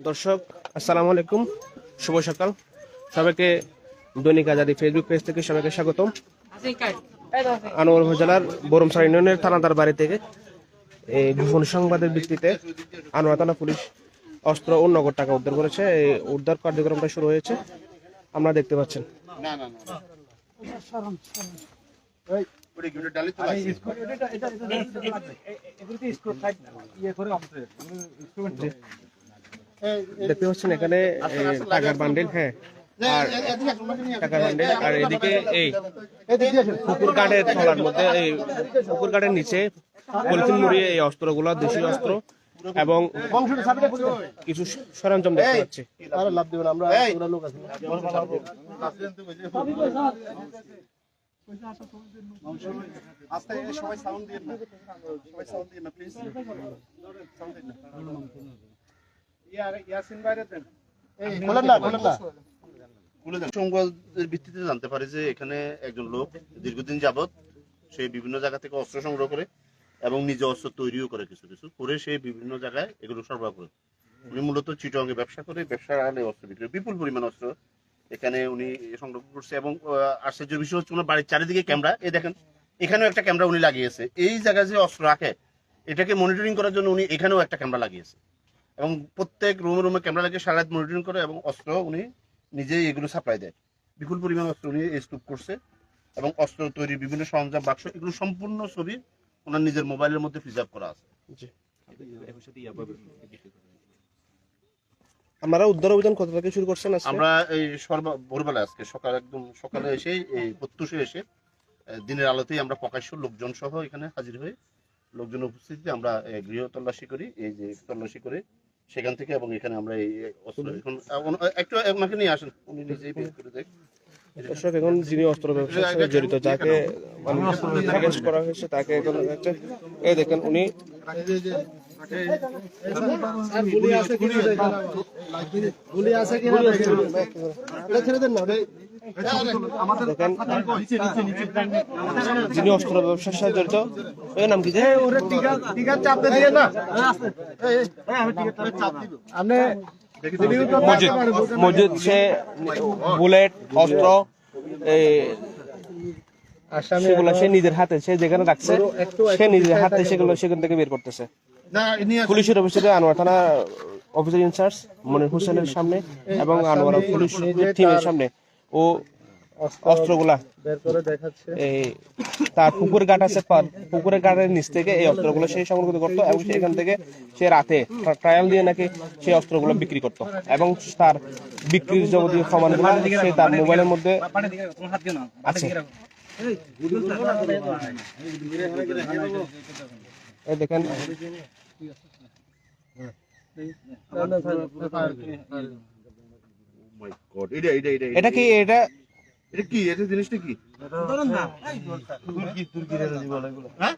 দর্শক আসসালামু আলাইকুম। শুভ সকাল। সবাইকে দৈনিক আজাদি ফেসবুক পেজ থেকে সবাইকে স্বাগতম। আনোয়ার উপজেলার বরমসার ইউনিয়নের থানাদার বাড়ি থেকে এই গোপন সংবাদের ভিত্তিতে আনোয়ার থানা পুলিশ অস্ত্র ও নগদ টাকা উদ্ধার করেছে। এই উদ্ধার কার্যক্রমটা শুরু হয়েছে। আমরা দেখতে পাচ্ছেন। দেখতে পাচ্ছেন এখানে টাকার বান্ডিল হ্যাঁ আর টাকার বান্ডিল আর এদিকে এই পুকুর কাঠের তলার মধ্যে এই পুকুর কাঠের নিচে পলিথিন মুড়িয়ে এই অস্ত্রগুলো দেশীয় অস্ত্র এবং কিছু সরঞ্জাম দেখতে পাচ্ছি আরে লাভ দিবেন আমরা লোক আছে আস্তে সবাই সাউন্ড দিয়ে না। সবাই সাউন্ড দিয়ে না প্লিজ সাউন্ড দিয়ে না। ইয়ার ইয়াসিন বাইরে দেন। খোলেন না খোলেন না। সংবাদের ভিত্তিতে জানতে পারি যে এখানে একজন লোক দীর্ঘদিন যাবৎ সে বিভিন্ন জায়গা থেকে অস্ত্র সংগ্রহ করে এবং নিজে অস্ত্র তৈরিও করে কিছু কিছু করে সে বিভিন্ন জায়গায় এগুলো সরবরাহ করে। উনি মূলত চিটঙ্গে ব্যবসা করে ব্যবসার আড়ালে অস্ত্র বিক্রি করে। বিপুল পরিমাণ অস্ত্র এখানে উনি সংগ্রহ করছে এবং আহ, আশ্চর্যের বিষয় হচ্ছে ওনার বাড়ির চারিদিকে ক্যামেরা এই দেখেন এখানেও একটা ক্যামেরা উনি লাগিয়েছে। এই জায়গায় যে অস্ত্র রাখে এটাকে মনিটরিং করার জন্য উনি এখানেও একটা ক্যামেরা লাগিয়েছে। এবং প্রত্যেক রুমে রুমে ক্যামেরা লাগিয়ে সারা রাত মনিটরিং করে এবং অস্ত্র উনি নিজেই এগুলো সাপ্লাই দেয়। বিপুল পরিমাণ অস্ত্র উনি স্তূপ করছে এবং অস্ত্র তৈরি বিভিন্ন সরঞ্জাম বাক্স এগুলো সম্পূর্ণ ছবি ওনার নিজের মোবাইলের মধ্যে প্রিজার্ভ করা আছে। জি। আপনারা উদ্ধার অভিযান কত থেকে শুরু করছেন আজকে? আমরা এই সর্ব ভোরবেলা আজকে সকাল একদম সকালে এসে এই প্রত্যুষে এসে দিনের আলোতেই আমরা প্রকাশ্য লোকজন সহ এখানে হাজির হয়ে লোকজন উপস্থিতিতে আমরা গৃহ তল্লাশি করি এই যে তল্লাশি করে সেখান থেকে এবং এখানে আমরা এই অস্ত্র এখন একটু আমাকে নিয়ে আসেন উনি নিজেই বের করে দেখ দর্শক এখন যিনি অস্ত্র ব্যবসার সাথে জড়িত যাকে করা হয়েছে তাকে এখন এই দেখেন উনি যিনি অস্ত্র ব্যবসার সাথে জড়িত এর নাম কি যে? আপনি মসজিদ সে বুলেট অস্ত্র সেগুলো সে নিজের হাতে সে যেখানে রাখছে সে নিজের হাতে সেগুলো সেখান থেকে বের করতেছে। পুলিশের অফিসে আনোয়ার থানা অফিসার ইনচার্জ মনির হোসেনের সামনে এবং আনোয়ার পুলিশ টিমের সামনে। ও অস্ত্রগুলা এই তার পুকুর ঘাট আছে পুকুরের ঘাটের নিচ থেকে এই অস্ত্রগুলো সে সংগ্রহ করতো এবং সেখান থেকে সে রাতে ট্রায়াল দিয়ে নাকি সেই অস্ত্রগুলো বিক্রি করতো। এবং তার বিক্রির যাবতীয় প্রমাণগুলো সে তার মোবাইলের মধ্যে আছে। এই দেখেন মাই গড এটা এটা এটা? এটা কি? এটা এটা কি? এটা জিনিসটা কি হ্যাঁ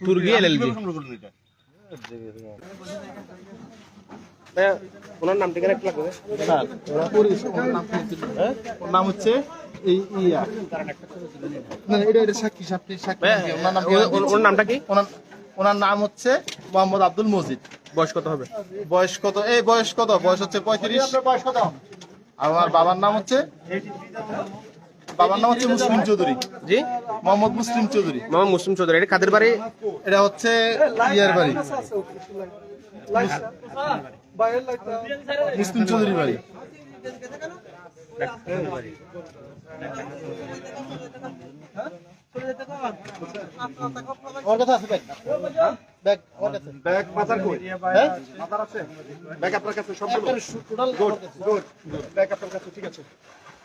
তুর্কি এলএলবি কীভাবে সংগ্রহ ওনার নাম ঠিকানা একটু লাগবে ওর নাম হচ্ছে এই ইয়া। না এটা এটা সাক্ষী সাক্ষী সাক্ষী। ওনার নাম কি? ওর- ওর নামটা কি? ওনার ওনার নাম হচ্ছে মোহাম্মদ আব্দুল মজিদ। বয়স কত হবে? বয়স কত? এই বয়স কত? বয়স হচ্ছে পঁয়ত্রিশ। আর আমার বাবার নাম হচ্ছে? বাবার নাম হচ্ছে মুসলিম চৌধুরী। জি? মোহাম্মদ মুসলিম চৌধুরী। মোহাম্মদ মুসলিম চৌধুরী। এটা কাদের বাড়ি? এটা হচ্ছে ইয়ার বাড়ি। মুসলিম চৌধুরী বাড়ি। আমার কথা আছে ব্যাগ। মাথার কই? হ্যাঁ? মাথার আছে? ব্যাগ আপনার কাছে সবগুলো টোটাল গুড গুড ব্যাগ আপনার কাছে ঠিক আছে।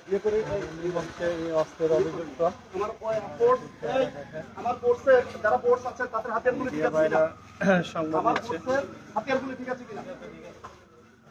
ইয়ে করে এই হচ্ছে এই অস্ত্রের অভিযুক্ত আমার পোর্ট আমার পোর্টসের যারা পোর্টস আছে তাদের হাতিয়ারগুলো ঠিক আছে কিনা? আমার দিচ্ছে। হাতিয়ারগুলো ঠিক আছে কিনা?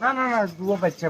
না না না দুও বাচ্চা।